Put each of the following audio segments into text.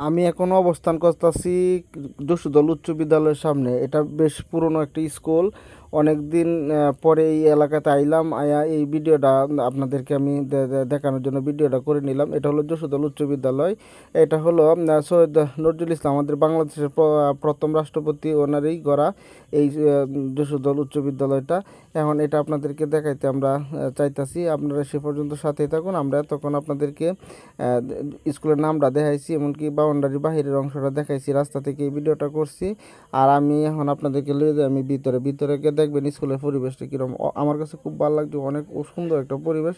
আমি এখন অবস্থান করতেছি যশোদল উচ্চ বিদ্যালয়ের সামনে। এটা বেশ পুরনো একটি স্কুল। অনেক দিন পরে এই এলাকাতে আইলাম, আয়া এই ভিডিওটা আপনাদেরকে আমি দেখানোর জন্য ভিডিওটা করে নিলাম। এটা হলো যশোদল উচ্চ বিদ্যালয়। এটা হলো সৈয়দ নজরুল ইসলাম, আমাদের বাংলাদেশের প্রথম রাষ্ট্রপতি ওনারই গড়া এই যশোদল উচ্চ বিদ্যালয়টা। এখন এটা আপনাদেরকে দেখাইতে আমরা চাইতাছি। আপনারা সে পর্যন্ত সাথেই থাকুন। আমরা তখন আপনাদেরকে স্কুলের নামটা দেখাইছি, এমনকি বাউন্ডারি বাহিরের অংশটা দেখাইছি। রাস্তা থেকে এই ভিডিওটা করছি। আর আমি এখন আপনাদেরকে লিয়ে আমি ভিতরে ভিতরে দেখবেন স্কুলের পরিবেশটা কীরকম আমার কাছে খুব ভালো লাগছে, অনেক সুন্দর একটা পরিবেশ।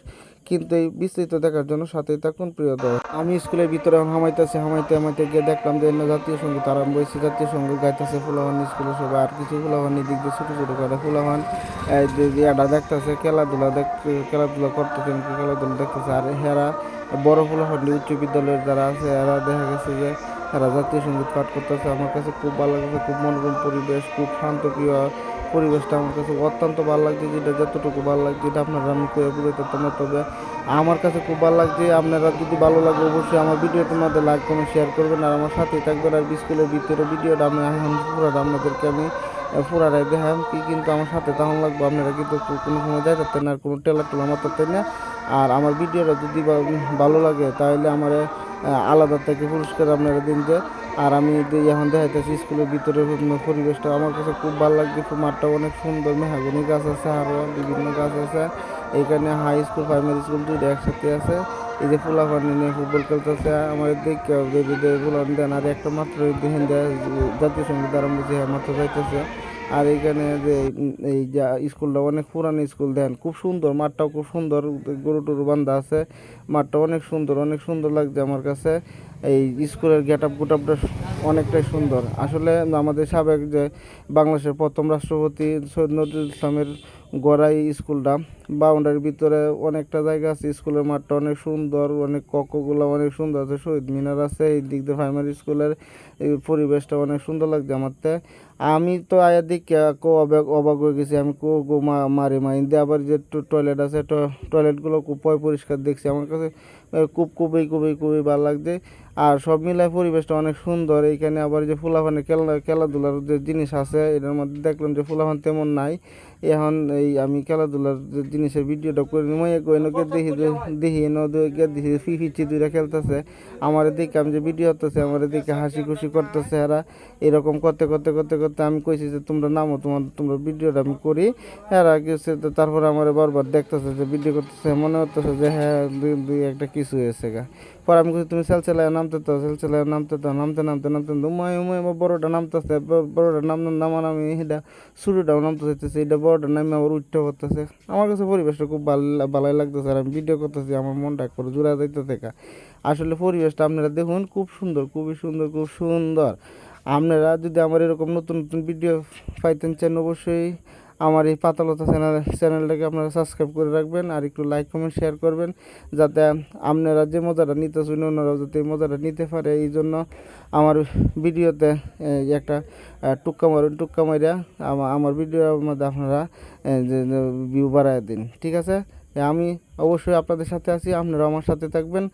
কিন্তু এই বিস্তৃত দেখার জন্য সাথেই থাকুন, প্রিয় দর্শক। আমি স্কুলের ভিতরে হামাইতেছি, হামাইতে হামাইতে গিয়ে দেখলাম যে জাতীয় সংগীত আরম্ভ হয়েছে, জাতীয় সংগীত গাইতেছে ফুলাহান স্কুলে সবাই, আর কিছু ফুলাহান দিয়ে ছোটো ছোটো করে ফুলাহান। এটা দেখতেছে, খেলাধুলা দেখ, খেলাধুলা করতেছে খেলাধুলা দেখতেছে। আর হেরা, বড় ফুলাহান্ডি উচ্চ বিদ্যালয়ের যারা আছে, এরা দেখা গেছে যে এরা জাতীয় সংগীত পাঠ করতেছে। আমার কাছে খুব ভালো লাগছে, খুব মনোরম পরিবেশ, খুব শান্তপ্রিয়। পরিবেশটা আমার কাছে অত্যন্ত ভালো লাগছে, যেটা যতটুকু ভালো লাগছে এটা আপনারা আমি করে বুঝতে পারতাম। না তবে আমার কাছে খুব ভালো লাগছে, আপনারা যদি ভালো লাগে অবশ্যই আমার ভিডিওটির মধ্যে লাইক কমেন্ট শেয়ার করবেন, আর আমার সাথে থাকবেন। আর স্কুলের ভিতরে ভিডিওটা আমি এখন পুরোটা আপনাদেরকে আমি পুরাটাই দেখাম কি কিন্তু আমার সাথে তখন লাগবে। আপনারা কিন্তু কোনো সময় যাই পারতেন না, আর কোনো টেলা টেলা মারতেন না। আর আমার ভিডিওটা যদি ভালো লাগে, তাহলে আমার আলাদা থেকে পুরস্কার আপনারা দিন যে আর আমি যে এখন দেখাইতেছি স্কুলের ভিতরে পরিবেশটা আমার কাছে খুব ভালো লাগছে। মাঠটা অনেক সুন্দর, মেহাগনি গাছ আছে আরও বিভিন্ন গাছ আছে। এখানে হাই স্কুল প্রাইমারি স্কুল দুইটা একসাথে আছে। এই যে ফুলা পানি নিয়ে ফুটবল খেলতেছে, আমার দেখে ফুলান দেন, আর একটা মাত্র যে জাতীয় সংগীত আরম্ভ হয়েছে হ্যাঁ মাত্র যাইতেছে। আর এইখানে যে এই যা স্কুলটা অনেক পুরানো স্কুল, দেন খুব সুন্দর, মাঠটাও খুব সুন্দর, গরু টরু বান্ধা আছে। মাঠটা অনেক সুন্দর অনেক সুন্দর লাগছে আমার কাছে। এই স্কুলের গেট আপ গুট আপটা অনেকটাই সুন্দর আসলে আমাদের সাবেক যে বাংলাদেশের প্রথম রাষ্ট্রপতি সৈয়দ নজরুল ইসলামের গড়াই স্কুলটা, বাউন্ডারির ভিতরে অনেকটা জায়গা আছে, স্কুলের মাঠটা অনেক সুন্দর, অনেক কক্ষগুলো অনেক সুন্দর আছে শহীদ মিনার আছে এই দিক দিয়ে প্রাইমারি স্কুলের এই পরিবেশটা অনেক সুন্দর লাগছে আমার। আমি তো আয়া দিকে কো অবাক অবাক হয়ে গেছি, আমি কো গো মা, মারি মা ইন্দে আবার যে টয়লেট আছে টয়লেটগুলো খুব পরিষ্কার দেখছি, আমার কাছে খুব, খুবই খুবই খুবই ভালো লাগছে আর সব মিলায় পরিবেশটা অনেক সুন্দর। এইখানে আবার যে ফুলাফানের খেলা খেলাধুলার যে জিনিস আছে, এটার মধ্যে দেখলাম যে ফুলাফান তেমন নাই। এখন এই আমি খেলাধুলার যে জিনিসের ভিডিওটা করে নিয়ে কই নকে দেখি দেখি ন গিয়ে দেখি ফি ফিচি দুইটা খেলতেছে। আমার দিকে আমি যে ভিডিও হতেছে আমার দিকে হাসি খুশি করতেছে এরা। এরকম করতে করতে করতে করতে আমি কইছি যে তোমরা নামো তোমার তোমরা ভিডিওটা আমি করি। এরা তো তারপরে আমার বারবার দেখতেছে যে ভিডিও করতেছে মনে হতেছে যে হ্যাঁ দুই দুই একটা কিছু হয়েছে গা। পরে আমি তুমি সেল চালায় নামতে তো সেল চালায় নামতে তো নামতে নামতে নামতে উমায় উমায় বড়োটা নামতেছে বড়টা নাম নামা আমি এটা শুরুটাও নামতে চাইতেছে এটা বড়টা নামে আবার উঠতে করতেছে আমার কাছে পরিবেশটা খুব ভালো ভালোই লাগতেছে আর আমি ভিডিও করতেছি, আমার মনটা করে জোড়া যাইতে থাকা আসলে পরিবেশটা আপনারা দেখুন, খুব সুন্দর, খুবই সুন্দর, খুব সুন্দর। আপনারা যদি আমার এরকম নতুন নতুন ভিডিও পাইতেন চান, অবশ্যই আমার এই পাতালতা চ্যানেল, চ্যানেলটাকে আপনারা সাবস্ক্রাইব করে রাখবেন আর একটু লাইক কমেন্ট শেয়ার করবেন যাতে আপনারা যে মজাটা নিতে শুনে অন্যরাও যাতে মজাটা নিতে পারে। এই জন্য আমার ভিডিওতে একটা টুক্কা মারুন, টুক্কা মারিয়া আমার ভিডিওর মধ্যে আপনারা ভিউ বাড়ায় দিন। ঠিক আছে? আমি অবশ্যই আপনাদের সাথে আছি আপনারা আমার সাথে থাকবেন।